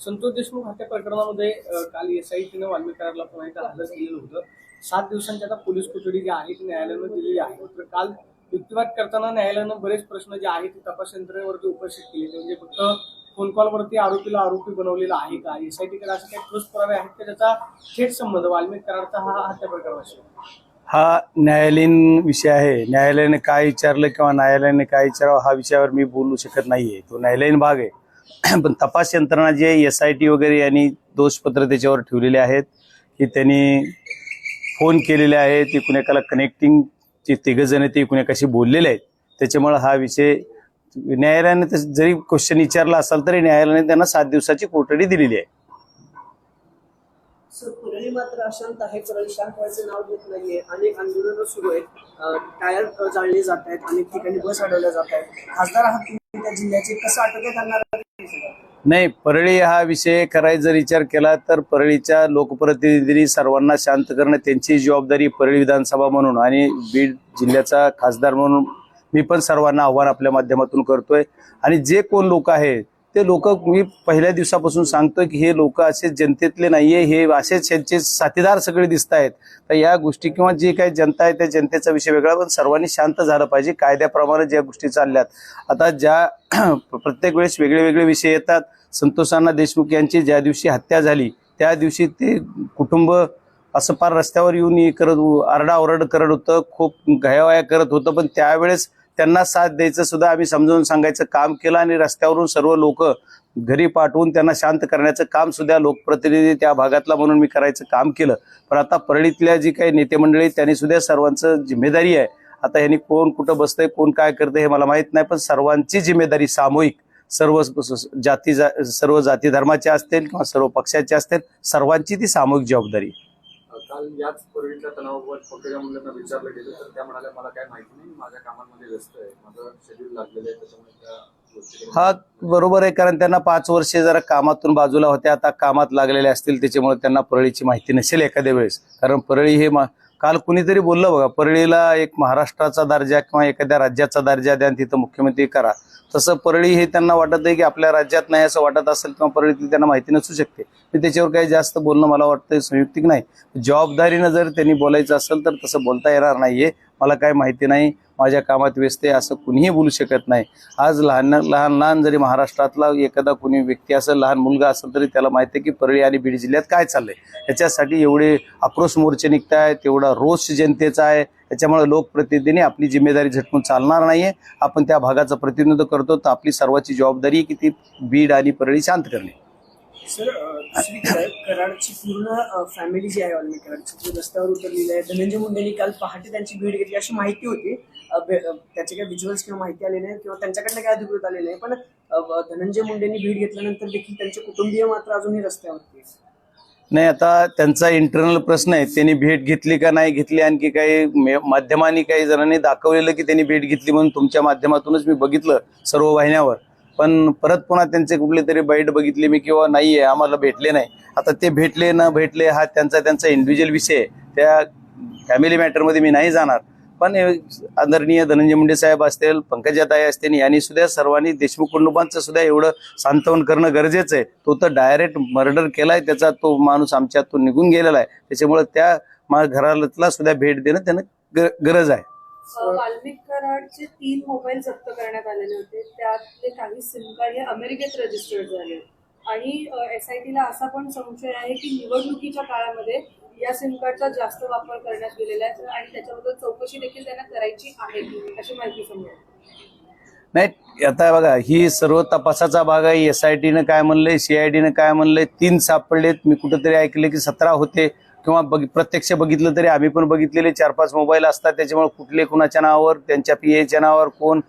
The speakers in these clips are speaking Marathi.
संतोष देशमुख हत्या प्रकरणामध्ये काल एस आय टीनं वाल्मिक पुन्हा एकदा हजर केलेलं होतं. सात दिवसांची आता पोलीस कोठडी जी आहे ती न्यायालयानं दिलेली आहे. तर काल युक्तिवाद करताना न्यायालयानं बरेच प्रश्न जे आहेत ते तपास यंत्रणेवरती उपस्थित केले म्हणजे फक्त फोन कॉलवरती आरोपीला आरोपी बनवलेला आहे का? एस आय टीकडे असे काही ठोस पुरावे आहेत का? त्याचा थेट संबंध वाल्मिक करारचा हा हत्या प्रकरणाशी? हा न्यायालयीन विषय आहे. न्यायालयाने काय विचारलं किंवा न्यायालयाने काय विचारावं हा विषयावर मी बोलू शकत नाहीये. तो न्यायालयीन भाग आहे. पण तपास यंत्रणा जे एस आय टी वगैरे यांनी दोषपत्र त्याच्यावर ठेवलेले आहेत की त्यांनी फोन केलेले आहेत ते कुणाकाला कनेक्टिंग जे तिघ जण ते कुणाकाशी बोललेले आहेत. त्याच्यामुळे हा विषय न्यायालयाने जरी क्वेश्चन विचारला असाल तरी न्यायालयाने त्यांना सात दिवसाची कोठडी दिलेली आहे. मात्र अशांत आहे शांत व्हायचं नाव घेत नाहीये. अनेक आंदोलनं सुरू आहेत. टायर जाळले जात आहेत अनेक ठिकाणी बस अडवल्या जात आहेत. खासदार आहात त्या जिल्ह्याचे कसं आटोक्यात आणणार नाही परळी हा विषय करायचा जर विचार केला तर परळीच्या लोकप्रतिनिधींनी सर्वांना शांत करणं त्यांची जबाबदारी परळी विधानसभा म्हणून आणि बीड जिल्ह्याचा खासदार म्हणून मी पण सर्वांना आव्हान आपल्या माध्यमातून करतोय. आणि जे कोण लोक आहेत ते लोक मी पहिल्या दिवसापासून सांगतोय की हे लोक असे जनतेतले नाहीये हे असेच त्यांचे साथीदार सगळे दिसत आहेत तर या गोष्टी किंवा जे काही जनता आहे त्या जनतेचा विषय वेगळा पण सर्वांनी शांत झालं पाहिजे. कायद्याप्रमाणे ज्या गोष्टी चालल्यात. आता ज्या प्रत्येक वेळेस वेगळे वेगळे विषय येतात. संतोषांना देशमुख यांची ज्या दिवशी हत्या झाली त्या दिवशी ते कुटुंब असं फार रस्त्यावर येऊन करत आरडाओरड करत होतं. खूप घयावया करत होतं. पण त्यावेळेस त्यांना साथ द्यायचं सुद्धा आम्ही समजावून सांगायचं काम केलं आणि रस्त्यावरून सर्व लोक घरी पाठवून त्यांना शांत करण्याचं काम सुद्धा लोकप्रतिनिधी त्या भागातला म्हणून मी करायचं काम केलं. पण आता परळीतल्या जी काही नेते मंडळी त्यांनी सुद्धा सर्वांचं जिम्मेदारी आहे. आता ह्यांनी कोण कुठं बसतंय कोण काय करतंय हे मला माहीत नाही पण सर्वांची जिम्मेदारी सामूहिक. सर्व जाती जा- सर्व जाती धर्माचे असतील किंवा सर्व पक्षाचे असतील सर्वांची ती सामूहिक जबाबदारी आहे. काल याच पूर्वीच्या तणावावर पकडल्या मुलांना विचारलं गेलं तर त्या म्हणाल्या मला काय माहिती नाही माझ्या कामांमध्ये व्यस्त आहे. माझं शेड्यूल लागलेलं आहे त्याच्यामुळे त्या हा बरोबर आहे कारण त्यांना पाच वर्षे जरा कामातून बाजूला होत्या. आता कामात लागलेले असतील त्याच्यामुळे त्यांना परळीची माहिती नसेल एखाद्या वेळेस. कारण परळी हे मा- काल कुणीतरी बोललं बघा परळीला एक महाराष्ट्राचा दर्जा किंवा एखाद्या राज्याचा दर्जा द्या आणि तिथं मुख्यमंत्री करा. तसं परळी हे त्यांना वाटत आहे की आपल्या राज्यात नाही असं वाटत असेल किंवा परळीतली त्यांना माहिती नसू शकते. मी त्याच्यावर काही जास्त बोलणं मला वाटतं संयुक्तिक नाही. जबाबदारीनं जर त्यांनी बोलायचं असेल तर तसं बोलता येणार नाहीये. मला काय माहिती नाही. माझ्या कामात व्यस्त आहे असं कुणीही बोलू शकत नाही. आज लहान लहान लहान जरी महाराष्ट्रातला एखादा कोणी व्यक्ती असेल लहान मुलगा असेल तरी त्याला माहिती आहे की परळी आणि बीड जिल्ह्यात काय चाललंय. याच्यासाठी एवढे आक्रोश मोर्चे निघत आहेत एवढा रोष जनतेचा आहे. त्याच्यामुळे लोकप्रतिनिधींनी आपली जिम्मेदारी झटकून चालणार नाही आहे आपण त्या भागाचं प्रतिनिधित्व करतो तर आपली सर्वांची जबाबदारी आहे की ती बीड आणि परळी शांत करणे. सर कराडची पूर्ण फॅमिली जी आहे कराडची रस्त्यावर उतरलेली आहे धनंजय मुंडेंनी काल पहाटे त्यांची भेट घेतली अशी माहिती होती. त्याचे काही विज्युअल्स किंवा माहिती आले नाही किंवा त्यांच्याकडनं काही अधिकृत आले नाही. पण धनंजय मुंडेंनी भेट घेतल्यानंतर देखील त्यांचे कुटुंबीय मात्र अजूनही रस्त्यावरती नाही आता त्यांचा इंटरनल प्रश्न आहे त्यांनी भेट घेतली का नाही घेतली आणखी काही माध्यमांनी काही जणांनी दाखवलेलं की त्यांनी भेट घेतली म्हणून तुमच्या माध्यमातूनच मी बघितलं सर्व वाहिन्यावर. पण परत पुन्हा त्यांचे कुठले तरी बाईट बघितले मी किंवा नाही आहे आम्हाला भेटले नाही. आता ते भेटले न भेटले हा त्यांचा त्यांचा इंडिव्हिज्युअल विषय आहे. त्या फॅमिली मॅटरमध्ये मी नाही जाणार. पण आदरणीय धनंजय मुंडे साहेब असतील पंकजाताई असतील यांनी सुद्धा सर्वांनी देशमुख कुटुंबांचं सुद्धा एवढं सांत्वन करणं गरजेचं आहे. तो तर डायरेक्ट मर्डर केलाय त्याचा तो माणूस आमच्यातून निघून गेलेला आहे. त्याच्यामुळे त्या मा- घराला सुद्धा भेट देणं त्यांना गरज आहे. अ, तीन मोबाईल जप्त करण्यात आलेले होते. त्यातले काही सिम कार्ड हे अमेरिकेत रजिस्टर्ड झाले. आणि एसआयटीला असा पण संशय आहे की निवडणुकीच्या काळामध्ये या सिम कार्डचा जास्त वापर करण्यात गेलेला आहे. आणि त्याच्याबद्दल चौकशी देखील त्यांना करायची आहे अशी माहिती समोर नाही आता बघा ही सर्व तपासाचा भाग आहे. एस आय टीनं काय म्हणलंय सीआयडीनं काय म्हणलंय तीन सापडलेत. मी कुठेतरी ऐकले की सतरा होते. किंवा बघ प्रत्यक्ष बघितलं तरी आम्ही पण बघितलेले. चार पाच मोबाईल असतात. त्याच्यामुळे कुठले कुणाच्या नावावर त्यांच्या पी एच्या नावावर कोण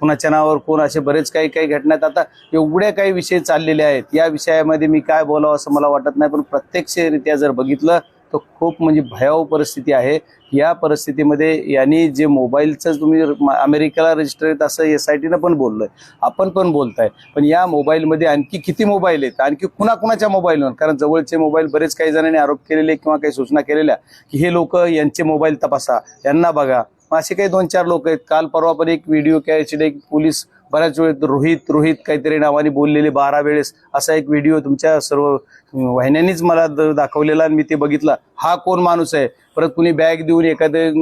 कुणाच्या नावावर कोण असे बरेच काही काही घटनात आता एवढ्या काही विषय चाललेले आहेत. या विषयामध्ये मी काय बोलावं असं मला वाटत नाही. पण प्रत्यक्षरित्या जर बघितलं तर खूप म्हणजे भयावह परिस्थिती आहे. या परिस्थितीमध्ये यांनी जे मोबाईलचं तुम्ही अमेरिकेला रजिस्टर आहेत असं एस आय टीनं पण बोललोय. आपण पण बोलताय. पण या मोबाईलमध्ये आणखी किती मोबाईल आहेत? आणखी कुणाकुणाच्या मोबाईलवर कारण जवळचे मोबाईल बरेच काही जणांनी आरोप केलेले किंवा काही सूचना केलेल्या की हे लोक यांचे मोबाईल तपासा यांना बघा. असे काही दोन चार लोक आहेत. काल परवा पण एक व्हिडिओ कॅरेट एक पोलीस बऱ्याच वेळेत रोहित रोहित काहीतरी नावाने बोललेले बारा वेळेस. असा एक व्हिडिओ तुमच्या सर्व वाहिन्यांनीच मला दाखवलेला आणि मी ते बघितला. हा कोण माणूस आहे? परत कुणी बॅग देऊन एखादं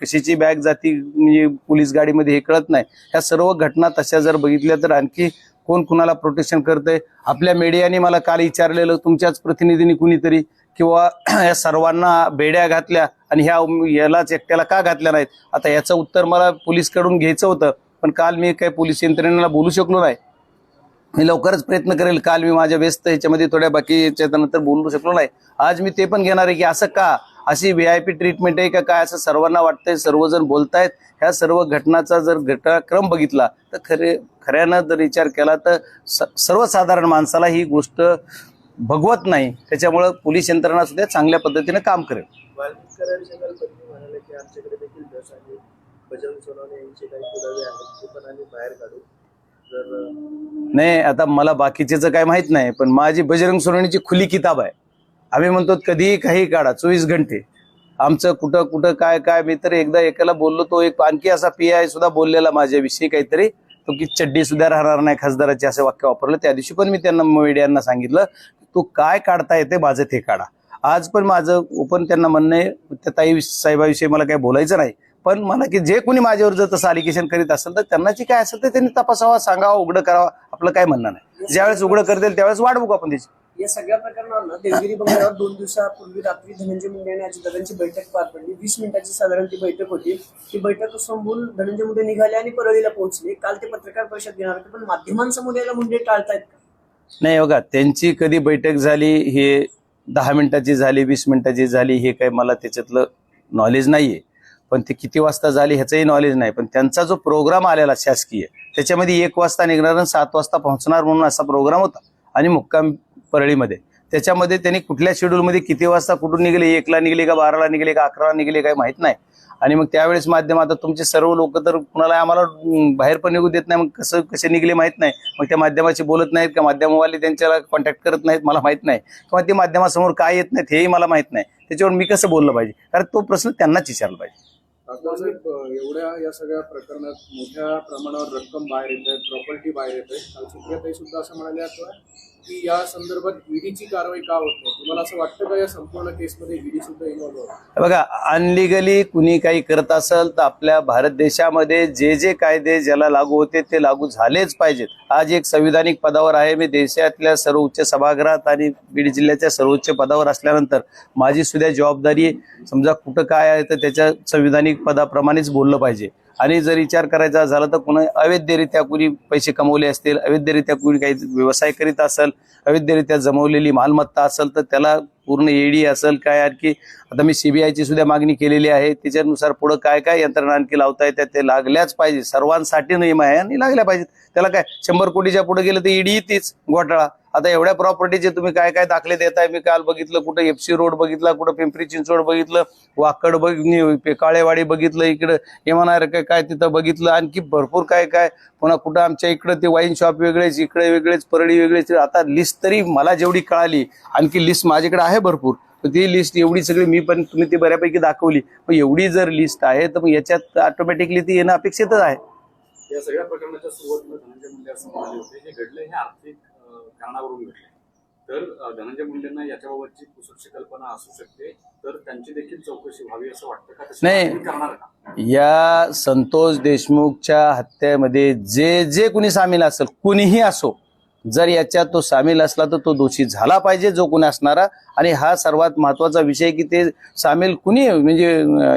कशीची कशाची बॅग जाती म्हणजे पोलीस गाडीमध्ये हे कळत नाही. ह्या सर्व घटना तशा जर बघितल्या तर आणखी कोण कुणाला प्रोटेक्शन करतंय? आपल्या मीडियाने मला काल विचारलेलं तुमच्याच प्रतिनिधींनी कुणीतरी? किंवा या सर्वांना बेड्या घातल्या आणि ह्या यालाच एकट्याला का घातल्या नाहीत? आता याचं उत्तर मला पोलीसकडून घ्यायचं होतं पण काल मी काही पोलीस यंत्रणेला बोलू शकलो नाही. मी लवकरच प्रयत्न करेल काल मी माझ्या व्यस्त ह्याच्यामध्ये थोड्या बाकी नंतर बोलू शकलो नाही. आज मी ते पण घेणार आहे की असं का? अशी व्ही आय पी ट्रीटमेंट आहे का काय? असं सर्वांना वाटतंय सर्वजण बोलतायत. ह्या सर्व घटनाचा जर घटनाक्रम बघितला तर खरे खऱ्यानं जर विचार केला तर स- सर्वसाधारण माणसाला ही गोष्ट भगवत नाही त्याच्यामुळं पोलीस यंत्रणा सुद्धा चांगल्या पद्धतीने काम करेल. नाही आता मला बाकीचेच काय माहीत नाही पण माझी बजरंग सोनवणीची खुली किताब आहे. आम्ही म्हणतो कधीही काही काढा चोवीस घंटे. आमचं कुठं कुठं काय काय मी तर एकदा एकाला बोललो तो एक आणखी असा पी आय सुद्धा बोललेला माझ्याविषयी काहीतरी. तो की चड्डी सुद्धा राहणार नाही खासदाराचे असं वाक्य वापरलं. त्या दिवशी पण मी त्यांना मीडियांना सांगितलं तू काय काढता येते माझं ते काढा. आज पण माझं ओपन त्यांना म्हणणं आहे त्या ताई साहेबाविषयी मला काही बोलायचं नाही. पण मला की जे कोणी माझ्यावर जर तसं अलिगेशन करीत असेल तर त्यांना जे काय असेल तर त्यांनी तपासावा सांगावा उघडं करावा आपलं काय म्हणणं नाही. ज्यावेळेस उघडं करतील त्यावेळेस वाट बघू आपण त्याची. या सगळ्या प्रकरणांना देवगिरी बंगल्यावर दोन दिवसापूर्वी रात्री धनंजय मुंडे आणि अजितदादांची बैठक पार पडली. वीस मिनिटाची साधारण ती बैठक होती. ती बैठक संपून धनंजय मुंडे निघाले आणि परळीला पोहोचले. काल ते पत्रकार परिषद घेणार होते पण माध्यमांसमोर यायला मुंडे टाळतायत का? नाही बघा त्यांची कधी बैठक झाली हे दहा मिनिटाची झाली वीस मिनिटाची झाली हे काही मला त्याच्यातलं नॉलेज नाहीये. पण ते किती वाजता झाली ह्याचंही नॉलेज नाही. पण त्यांचा जो प्रोग्राम आलेला शासकीय त्याच्यामध्ये एक वाजता निघणार आणि सात वाजता पोहोचणार म्हणून असा प्रोग्राम होता. आणि मुक्काम परळीमध्ये. त्याच्यामध्ये त्यांनी कुठल्या शेड्यूलमध्ये किती वाजता कुठून निघले एकला निघले का बाराला निघले का अकराला निघले काय माहीत नाही. आणि मग त्यावेळेस माध्यम आता तुमचे सर्व लोक तर कुणाला आम्हाला बाहेर पण निघू देत नाही मग कसं कसे निघले माहीत नाही. मग त्या माध्यमाशी बोलत नाहीत का? माध्यमवाले त्यांच्याला कॉन्टॅक्ट करत नाहीत मला माहीत नाही. किंवा ते माध्यमासमोर काय येत नाहीत हेही मला माहीत नाही. त्याच्यावर मी कसं बोललं पाहिजे? कारण तो प्रश्न त्यांनाच विचारला पाहिजे. एवढ्या या सगळ्या प्रकरणात मोठ्या प्रमाणावर रक्कम बाहेर येत आहे प्रॉपर्टी बाहेर येत आहे. काल सुद्धा असं म्हणाल्या की या संदर्भात ईडीची कारवाई का होत नाही? तुम्हाला असं वाटतं का या संपूर्ण केसमध्ये ईडी सुद्धा इन्व्हॉल्व्ह बघा अनलिगली कुणी काही करत असेल तर आपल्या भारत देशामध्ये जे जे कायदे ज्याला लागू होते ते लागू झालेच पाहिजेत. आज एक संविधानिक पदावर आहे. मी देशातल्या सर्व उच्च सभागृहात आणि बीड जिल्ह्याच्या सर्वोच्च पदावर असल्यानंतर माझी सुद्धा जबाबदारी समजा कुठं काय आहे तर त्याच्या संविधानिक पदाप्रमाणेच बोललं पाहिजे. आणि जर विचार करायचा झाला तर कोणा अवैधरित्या कुणी पैसे कमवले असतील अवैधरित्या कुणी काही व्यवसाय करीत असेल अवैधरित्या जमवलेली मालमत्ता असेल तर त्याला पूर्ण एडी असेल काय आणखी? आता मी सीबीआयची सुद्धा मागणी केलेली आहे. त्याच्यानुसार पुढं काय काय यंत्रणा आणखी लावता येतात ते लागल्याच पाहिजे सर्वांसाठी नियम आहे आणि लागल्या पाहिजेत. त्याला काय? शंभर कोटीच्या पुढे गेलं तर ईडी तीच घोटाळा. आता एवढ्या प्रॉपर्टीचे तुम्ही काय काय दाखले देताय मी काल बघितलं कुठं एफसी रोड बघितला कुठं पिंपरी चिंचवड बघितलं वाकड बघ काळेवाडी बघितलं इकडं येणार काय काय तिथं बघितलं आणखी भरपूर काय काय पुन्हा कुठं आमच्या इकडं ते वाईन शॉप वेगळेच इकडे वेगळेच परळी वेगळेच आता लिस्ट तरी मला जेवढी कळाली आणखी लिस्ट माझ्याकडे आहे भरपूर ती लिस्ट एवढी सगळी मी पण तुम्ही ती बऱ्यापैकी दाखवली मग एवढी जर लिस्ट आहे तर मग याच्यात ऑटोमॅटिकली ती येणं अपेक्षितच आहे. या सगळ्या प्रकरणाच्या सुरुवातीला धनंजय मुंडे असं म्हणाले होते हे घडले हे आर्थिक कारणावरून घडले. तर धनंजय मुंडेंना याच्याबाबतची कुसुरची कल्पना असू शकते. तर त्यांची देखील चौकशी व्हावी असं वाटतं का? नाही. करणार का? या संतोष देशमुखच्या हत्येमध्ये जे जे कुणी सामील असेल कुणीही असो जर याच्यात तो सामील असला तर तो दोषी झाला पाहिजे जो कोणी असणारा. आणि हा सर्वात महत्त्वाचा विषय की ते सामील कुणी म्हणजे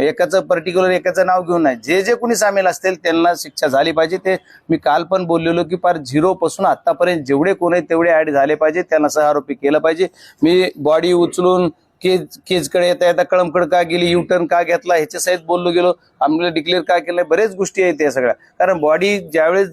एकाचं पर्टिक्युलर एकाचं नाव घेऊन नाही. जे जे कुणी सामील असतील त्यांना शिक्षा झाली पाहिजे. ते मी काल पण बोललेलो की फार झिरोपासून आत्तापर्यंत जेवढे कोण आहेत तेवढे ऍड झाले पाहिजे. त्यांना सहारोपी केलं पाहिजे. मी बॉडी उचलून केज केजकडे येता येता कळमकड का गेली? युटर्न का घेतला? ह्याच्या बोललो गेलो. आम्हाला डिक्लेअर का केलं बरेच गोष्टी आहेत या सगळ्या. कारण बॉडी ज्यावेळेस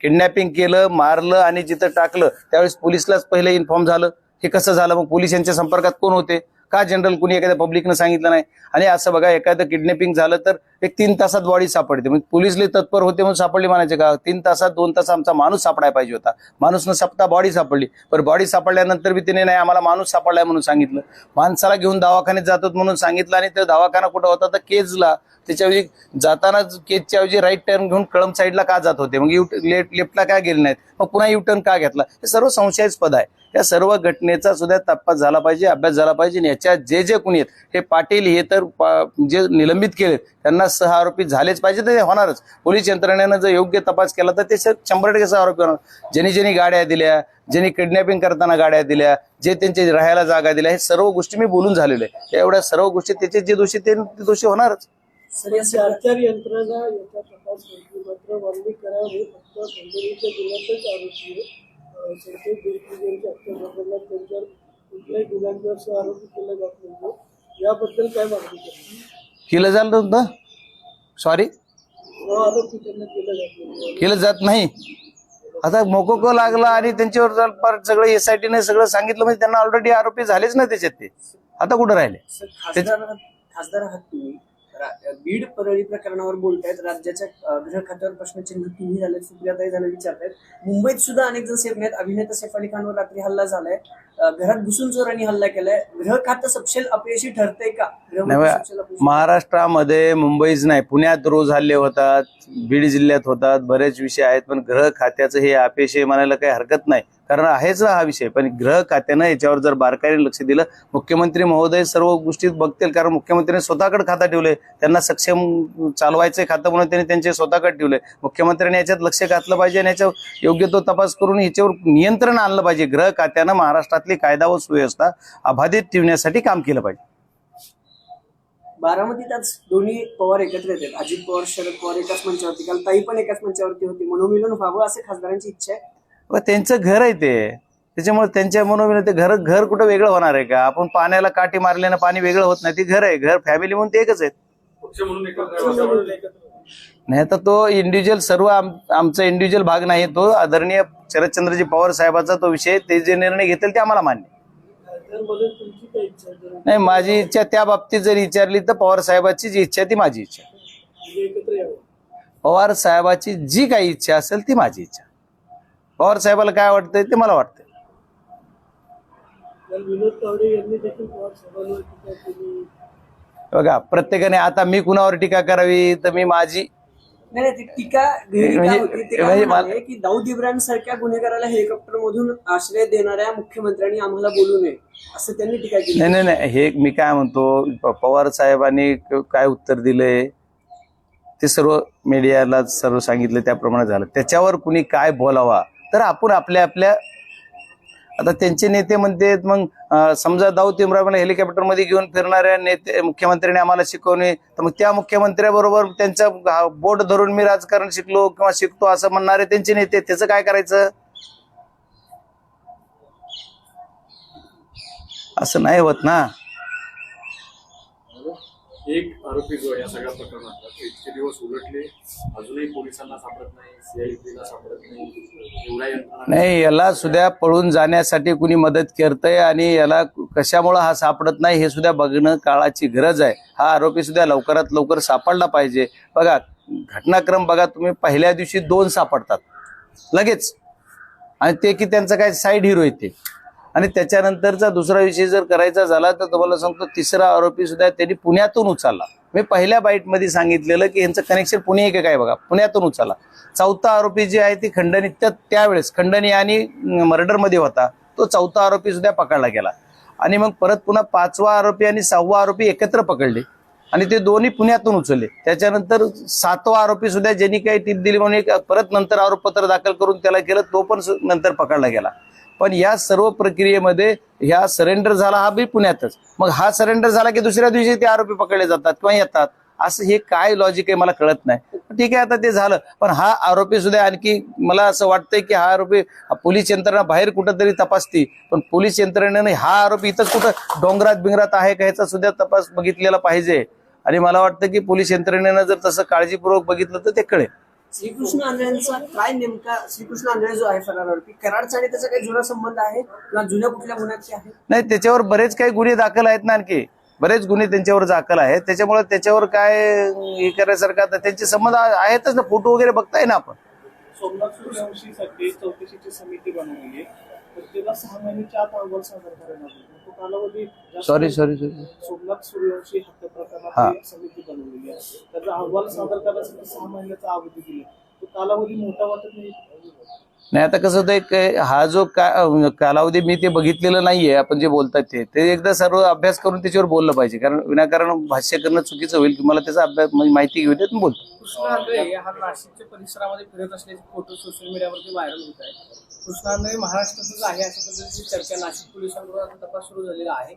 किडनॅपिंग केलं मारलं आणि जिथं टाकलं त्यावेळेस पोलिसलाच पहिले इन्फॉर्म झालं. हे कसं झालं? मग पोलीस यांच्या संपर्कात कोण होते? का जनरल कुणी एखाद्या पब्लिकनं सांगितलं नाही? आणि असं बघा एखादं किडनॅपिंग झालं तर एक तीन तासात बॉडी सापडते. म्हणजे मग पोलिसले तत्पर होते म्हणून सापडली म्हणायचे का? तीन तासात दोन तास आमचा माणूस सापडायला पाहिजे होता. माणूस न सापडता बॉडी सापडली. पण बॉडी सापडल्यानंतर बी तिने नाही आम्हाला माणूस सापडलाय म्हणून सांगितलं. माणसाला घेऊन दवाखान्यात जातात म्हणून सांगितलं आणि तो दवाखाना कुठं होता? तर केजला. त्याच्याऐवजी जाताना केजच्या ऐवजी राईट टर्न घेऊन कळम साईडला का जात होते? मग यू लेफ्टला का गेले नाहीत? मग पुन्हा यू टर्न का घेतला? हे सर्व संशयास्पद आहे. या सर्व घटनेचा सुद्धा तपास झाला पाहिजे अभ्यास झाला पाहिजे आणि याच्यात जे जे कुणी आहेत हे पाटील हे तर जे निलंबित केलेत त्यांना सह आरोपी झालेच पाहिजे तर ते होणारच. पोलीस यंत्रणेनं जर योग्य तपास केला तर ते शंभर टक्के सह आरोपी होणार. ज्यांनी ज्यांनी गाड्या दिल्या ज्यांनी किडनॅपिंग करताना गाड्या दिल्या जे त्यांचे राहायला जागा दिल्या हे सर्व गोष्टी मी बोलून झालेलो आहे. एवढ्या सर्व गोष्टी त्याचे जे दोषी ते ते दोषी होणारच. यंत्रणा हत्या प्रकरणात त्यांच्यावर कुठल्याही गुन्ह्यांवर सह आरोपी केलं जात नाही याबद्दल काय मागणी केलं झालं नव्हतं सॉरी सह आरोपी त्यांना केलं जात नाही केलं जात नाही. आता मोकोको लागला आणि त्यांच्यावर जर फार सगळं एसआयटीने सगळं सांगितलं म्हणजे त्यांना ऑलरेडी आरोपी झालेच ना त्याच्यात ते. आता कुठं राहिले? खासदार आहात तुम्ही? बीड परळी प्रकरणावर बोलतायत. राज्याच्या गृह खात्यावर प्रश्नचिन्ह तुम्ही झाले सुप्रियाताई झाले विचारतायत. मुंबईत सुद्धा अनेक जण सेफ नाहीत. अभिनेता सैफ अली खानवर रात्री हल्ला झालाय. घरात घुसून चोरांनी हल्ला केलाय. गृह खातं सपशेल अपयशी ठरतंय का? अपयशी महाराष्ट्रामध्ये मुंबईच नाही. पुण्यात रोज हल्ले होतात. बीड जिल्ह्यात होतात. बरेच विषय आहेत पण ग्रह खात्याचं हे अपेक्षे म्हणायला काही हरकत नाही. कारण आहेच ना हा विषय. पण ग्रह खात्यानं याच्यावर जर बारकाईने लक्ष दिलं मुख्यमंत्री महोदय सर्व गोष्टीत बघतील कारण मुख्यमंत्र्यांनी स्वतःकडे खातं ठेवलंय. त्यांना सक्षम चालवायचं खातं म्हणून त्यांनी त्यांचे स्वतःकडे ठेवलंय. मुख्यमंत्र्यांनी याच्यात लक्ष घातलं पाहिजे आणि याच्यावर योग्य तो तपास करून याच्यावर नियंत्रण आणलं पाहिजे. ग्रह खात्यानं महाराष्ट्रातली कायदा व सुव्यवस्था अबाधित ठेवण्यासाठी काम केलं पाहिजे. बारामतीत आज दोन्ही पवार एकत्र येतात. अजित पवार शरद पवार एकाच मंचावरती. काल ताई पण एकाच मंचावरती होती. मनोमिलन व्हावं असे खासदारांची इच्छा आहे. त्यांचं घर आहे ते. त्याच्यामुळे त्यांच्या मनोविन ते घर घर कुठं वेगळं होणार आहे का? आपण पाण्याला काठी मारल्यानं पाणी वेगळं होत नाही. ते घर आहे. घर फॅमिली म्हणून ते एकच आहेत. नाही तर तो इंडिव्हिज्युअल सर्व आम- आमचा इंडिव्हिज्युअल भाग नाही. तो आदरणीय शरदचंद्रजी पवार साहेबाचा तो विषय ते जे निर्णय घेतील ते आम्हाला मान्य नाही माझी इच्छा त्या बाबतीत जर विचारली तर पवार साहेबाची जी इच्छा ती माझी इच्छा पवार साहेबाची जी काही इच्छा असेल ती माझी इच्छा पवार साहेबाला काय वाटतंय ते मला वाटतंय. काल विनोद तावडे यांनी देखील पवार साहेबांवर टीका केली. बघा प्रत्येकाने आता मी कुणावर टीका करावी तर मी माझी नाही नाही, ती टीका गहिरी का म्हणजे- म्हणजे की दाऊद इब्राहिम सारख्या गुन्हेगाराला हेलिकॉप्टर मधून आश्रय देणाऱ्या मुख्यमंत्र्यांनी आम्हाला बोलू नये असं त्यांनी टीका केली. नाही नाही नाही हे मी काय म्हणतो पवार साहेबांनी काय उत्तर दिलंय ते सर्व मीडियाला सर्व सांगितलं त्याप्रमाणे झालं. त्याच्यावर कुणी काय बोलावा तर आपण आपल्या आपल्या आता त्यांचे नेते म्हणते मग समजा दाऊद इम्रानला हेलिकॉप्टरमध्ये घेऊन फिरणाऱ्या नेते मुख्यमंत्र्यांनी आम्हाला शिकवणे तर मग त्या मुख्यमंत्र्याबरोबर त्यांचा बोट धरून मी राजकारण शिकलो किंवा शिकतो असं म्हणणारे त्यांचे नेते त्याचं काय करायचं? असं नाही होत ना. एक आरोपी जो या सगळ्या प्रकरणातला तो इतके दिवस उलटले. अजूनही पोलिसांना सापडत नाही सीआयडीला सापडत नाही. एवढ्या यंत्रणा नाही याला सुद्धा पळून जाण्यासाठी कुणी मदत करतंय आणि याला कशामुळं हा सापडत नाही हे सुद्धा बघणं काळाची गरज आहे. हा आरोपी सुद्धा लवकरात लवकर सापडला पाहिजे. बघा घटनाक्रम बघा तुम्ही पहिल्या दिवशी दोन सापडतात. लगेच. आणि ते की त्यांचं काय साईड हिरो येते आणि त्याच्यानंतरचा दुसरा विषय जर करायचा झाला तर तुम्हाला सांगतो तिसरा आरोपी सुद्धा त्यांनी पुण्यातून उचलला. मी पहिल्या बाईटमध्ये सांगितलेलं की यांचं कनेक्शन पुणे आहे काय बघा? पुण्यातून उचलला. चौथा आरोपी जे आहे ती खंडणी त्या त्यावेळेस खंडणी आणि मर्डरमध्ये होता तो चौथा आरोपी सुद्धा पकडला गेला. आणि मग परत पुन्हा पाचवा आरोपी आणि सहावा आरोपी एकत्र पकडले. आणि ते दोन्ही पुण्यातून उचलले. त्याच्यानंतर सातवा आरोपी सुद्धा ज्यांनी काही टीप दिली म्हणून परत नंतर आरोपपत्र दाखल करून त्याला केलं तो पण नंतर पकडला गेला. पण या सर्व प्रक्रियेमध्ये ह्या सरेंडर झाला हा बी पुण्यातच. मग हा सरेंडर झाला की दुसऱ्या दिवशी ते आरोपी पकडले जातात किंवा येतात. असं हे काय लॉजिक आहे मला कळत नाही. ठीक आहे आता ते झालं. पण हा आरोपी सुद्धा आणखी मला असं वाटतंय की हा आरोपी पोलीस यंत्रणा बाहेर कुठंतरी तपासती. पण पोलीस यंत्रणेने हा आरोपी इथंच कुठं डोंगरात बिंगरात आहे का ह्याचा सुद्धा तपास बघितलेला पाहिजे. आणि मला वाटतं की पोलीस यंत्रणेनं जर तसं काळजीपूर्वक बघितलं तर ते कळेल. श्रीकृष्ण आंधळ्यांचा काय नेमका श्रीकृष्ण आंधळे जो आहे फरार आरोपी कराडचा आणि त्याचा काही जुना संबंध आहे? किंवा जुन्या कुठल्या गुन्ह्याचे आहे? नाही त्याच्यावर बरेच काही गुन्हे दाखल आहेत ना आणखी. बरेच गुन्हे त्यांच्यावर दाखल आहेत. त्याच्यामुळे त्याच्यावर काय हे करायसारखं आता त्यांचे संबंध आहेतच ना. फोटो वगैरे बघताय ना आपण? सोमनाथ सूर्यवंशीसाठी चौकशीची समिती बनवली आहे. तर त्याला सहा महिन्याच्या आत अहवाल सादर करायला लागेल तो कालावधी जास्त सॉरी नाही. सॉरी सॉरी सोमनाथ सूर्यवंशी हत्या हा. प्रकरणात समिती बनवलेली आहे. त्याचा अहवाल सादर करण्यासाठी सहा महिन्याचा अवधी दिला. तो कालावधी मोठा वाटत नाही. नाही आता कसं होतं एक हा जो का कालावधी मी ते बघितलेलं नाहीये आपण जे बोलतात ते. ते एकदा सर्व अभ्यास करून त्याच्यावर बोललं पाहिजे. कारण विनाकारण भाष्य करणं चुकीचं होईल. की मला त्याचा अभ्यास म्हणजे माहिती घेऊ देत मी बोलतो. कृष्णा आंधळे हा नाशिकच्या परिसरामध्ये फिरत असल्याचे फोटो सोशल मीडियावरती व्हायरल होत आहेत. कृष्णा आंधळे महाराष्ट्रातच आहे अशा पद्धतीची चर्चा नाशिक पोलिसांकडून आता तपास सुरू झालेला आहे.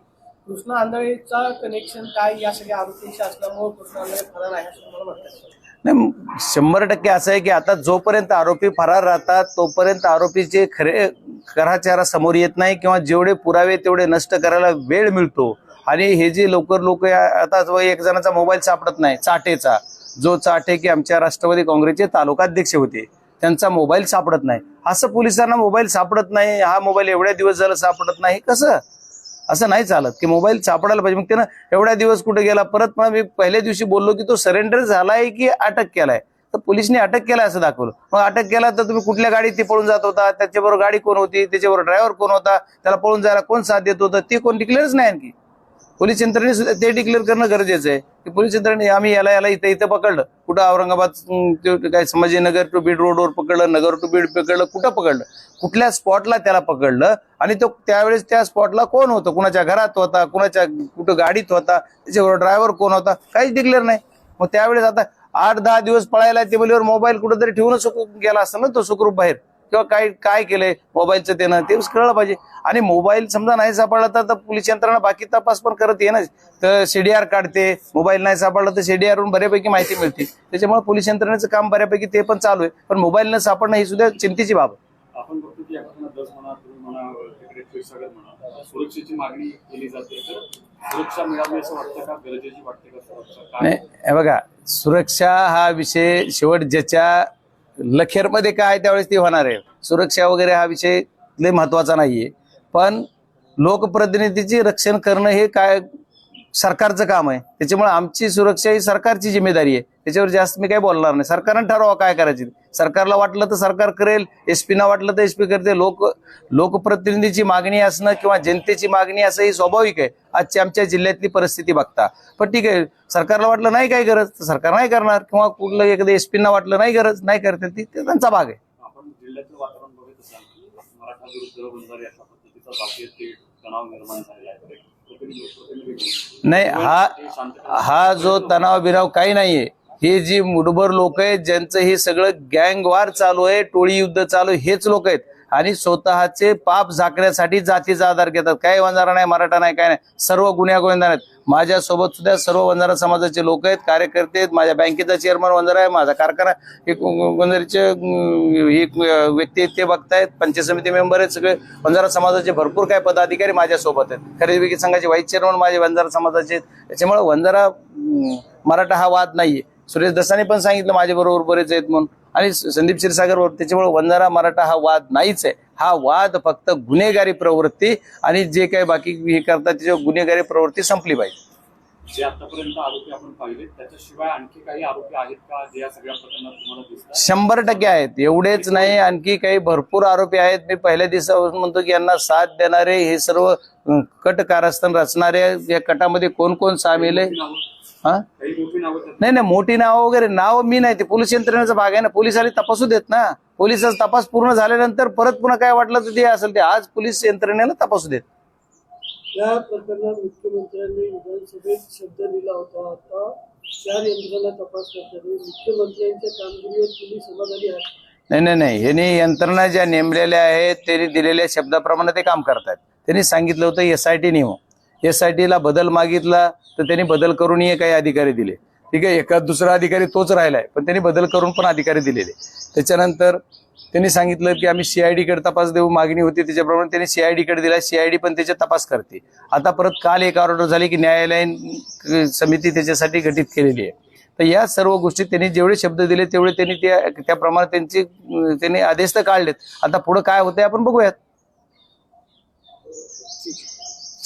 कृष्णा आंधळेचा कनेक्शन काय? या सगळ्या आरोपींशी असल्यामुळे कृष्णा आंधळे फरार आहे असं मला वाटतं नाही शंभर टक्के असं आहे की आता जोपर्यंत आरोपी फरार राहतात तोपर्यंत आरोपीचे खरे खरा चेहरा समोर येत नाही किंवा जेवढे पुरावे तेवढे नष्ट करायला वेळ मिळतो. आणि हे जे लवकर लोक आता जो एक जणाचा मोबाईल सापडत नाही चाटेचा. जो चाटे की आमच्या राष्ट्रवादी काँग्रेसचे तालुकाध्यक्ष होते. त्यांचा मोबाईल सापडत नाही. असं पोलिसांना मोबाईल सापडत नाही हा मोबाईल एवढ्या दिवस झालं सापडत नाही कसं? असं नाही चालत की मोबाईल सापडायला पाहिजे. मग त्यानं एवढ्या दिवस कुठे गेला? परत मला मी पहिल्या दिवशी बोललो की तो सरेंडर झालाय की अटक केलाय? तर पोलिसने अटक केलाय असं दाखवलं. मग अटक केला तर तुम्ही कुठल्या गाडीत ते पळून जात होता? त्याच्याबरोबर गाडी कोण होती? त्याच्याबरोबर ड्रायव्हर कोण होता? त्याला पळून जायला कोण साथ देत होतं? ते कोण डिक्लेअरच नाही आणखी. पोलीस यंत्रणेने सुद्धा ते डिक्लेअर करणं गरजेचं आहे. की पोलीस यंत्रणे आम्ही याला याला इथं इथं पकडलं. कुठं औरंगाबाद ते काय संभाजीनगर टू बीड रोडवर पकडलं नगर टू बीड पकडलं कुठं पकडलं? कुठल्या स्पॉटला त्याला पकडलं? आणि तो त्यावेळेस त्या स्पॉटला कोण होतं? कुणाच्या घरात होता? कुणाच्या कुठं गाडीत होता? त्याच्याबरोबर ड्रायव्हर कोण होता? काहीच डिक्लेअर नाही. मग त्यावेळेस आता आठ दहा दिवस पळायला ते बोलीवर मोबाईल कुठंतरी ठेवूनच गेला असतं ना तो सुखरूप बाहेर. किंवा काय काय केलंय? मोबाईलचं त्यानं ते कळलं पाहिजे. आणि मोबाईल समजा नाही सापडला तर पोलीस यंत्रणा बाकी तपास पण करत येणार तर सीडीआर काढते मोबाईल नाही सापडला तर सीडीआर वरून बऱ्यापैकी माहिती मिळते. त्याच्यामुळे पोलीस यंत्रणेचं काम बऱ्यापैकी ते पण चालू आहे. पण मोबाईल न सापडणं ही सुद्धा चिंतेची बाब आहे. आपण बघतो की आपण दस म्हणा तुम्ही म्हणा तिकडे क्षीरसागर म्हणा सुरक्षेची मागणी केली जाते. तर सुरक्षा मिळावी असं वाटतं का? गरजेची वाटते का सुरक्षा? नाही काय हे बघा सुरक्षा हा विषय शेवट ज्याच्या लखेरमध्ये काय त्यावेळेस ती होणार आहे? सुरक्षा वगैरे हा विषय लय महत्त्वाचा नाहीये. पण लोकप्रतिनिधीची रक्षण करणं हे काय सरकारचं काम आहे. त्याच्यामुळे आमची सुरक्षा ही सरकारची जिम्मेदारी आहे. त्याच्यावर जास्त मी काही बोलणार नाही. सरकारनं ठरवा काय करायची. सरकारला वाटलं तर सरकार करेल. एस पीना वाटलं तर एस पी करते. लोक लोकप्रतिनिधीची मागणी असणं किंवा जनतेची मागणी असं ही स्वाभाविक आहे. आजची आमच्या जिल्ह्यातली परिस्थिती बघता. पण ठीक आहे. सरकारला वाटलं नाही काही गरज तर सरकार नाही करणार. किंवा कुठलं एखादं एस पीना वाटलं नाही गरज नाही करते ती ते त्यांचा भाग आहे. मराठा विरुद्ध अशा पद्धतीचा बाकी तणाव निर्माण झालेला आहे. नाही हा हा जो तणाव बिराव काही नाहीये. हे जी मुठभर लोक आहेत ज्यांचं हे सगळं गँगवार चालू आहे टोळी युद्ध चालू आहे हेच लोक आहेत. आणि स्वतःचे पाप झाकण्यासाठी जातीचा आधार घेतात. काय वंजारा नाही मराठा नाही काय नाही. सर्व गुन्ह्या गोविंदा आहेत. माझ्यासोबत सुद्धा सर्व वंजारा समाजाचे लोक आहेत कार्यकर्ते आहेत. माझ्या बँकेचा चेअरमन वंजारा आहे माझा कारखाना एक वंजारीचे एक व्यक्ती आहेत ते बघतायत. पंचायत समिती मेंबर आहेत सगळे. वंजारा समाजाचे भरपूर काय पदाधिकारी माझ्यासोबत आहेत. खरेदी विक्री संघाचे व्हाईस चेअरमन माझे वंजारा समाजाचे आहेत. त्याच्यामुळे वंजारा मराठा हा वाद नाहीये. सुरेश दसाने पण सांगितलं माझ्याबरोबर बरेच आहेत म्हणून. आणि संदीप क्षीरसागर त्याच्यामुळे वंजारा मराठा हा वाद नाहीच आहे. हा वाद फक्त गुन्हेगारी प्रवृत्ती आणि जे काही बाकी हे करतात त्याच्यावर गुन्हेगारी प्रवृत्ती संपली पाहिजे. जे आतापर्यंत आरोपी आपण पाहिले त्याच्याशिवाय आणखी काही आरोपी आहेत का? जे या सगळ्या प्रकरणात तुम्हाला दिसतात? शंभर टक्के आहेत. एवढेच नाही आणखी काही भरपूर आरोपी आहेत. मी पहिल्या दिवसापासून म्हणतो की यांना साथ देणारे हे सर्व कट कारस्थान रचणारे या कटामध्ये कोण कोण सामील आहे? हा? नाही नाही मोठी नावं वगैरे नाव मी नाही ते पोलीस यंत्रणेचा भाग आहे ना पोलिसांनी तपासू देत ना. पोलिसाचा तपास पूर्ण झाल्यानंतर परत पुन्हा काय वाटलं तर ते असेल ते. आज पोलीस यंत्रणेला तपासू देत. या प्रकरणात मुख्यमंत्र्यांनी विधानसभेत शब्द दिला होता आता. चार यंत्रणा तपास करतात मुख्यमंत्र्यांच्या कामगिरीवर तुम्ही समाधानी आहात. नाही नाही नाही. यांनी यंत्रणा ज्या नेमलेल्या आहेत त्यांनी दिलेल्या शब्दाप्रमाणे ते काम करतात त्यांनी सांगितलं होतं एस आय टी नेमू एस आय टीला बदल मागितला तर त्यांनी बदल करूनही काही अधिकारी दिले. ठीक आहे? एका दुसरा अधिकारी तोच राहिला आहे पण त्यांनी बदल करून पण अधिकारी दिलेले. त्याच्यानंतर त्यांनी सांगितलं की आम्ही सीआयडीकडे तपास देऊ मागणी होती त्याच्याप्रमाणे त्यांनी सीआयडीकडे दिला सीआयडी पण त्याचे तपास करते. आता परत काल एक ऑर्डर झाली की न्यायालयीन समिती त्याच्यासाठी गठीत केलेली आहे. तर या सर्व गोष्टी त्यांनी जेवढे शब्द दिले तेवढे त्यांनी त्या त्याप्रमाणे त्यांची त्यांनी आदेश तर काढलेत. आता पुढं काय होतंय आपण बघूयात.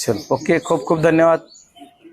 चल. ओके खूप खूप धन्यवाद.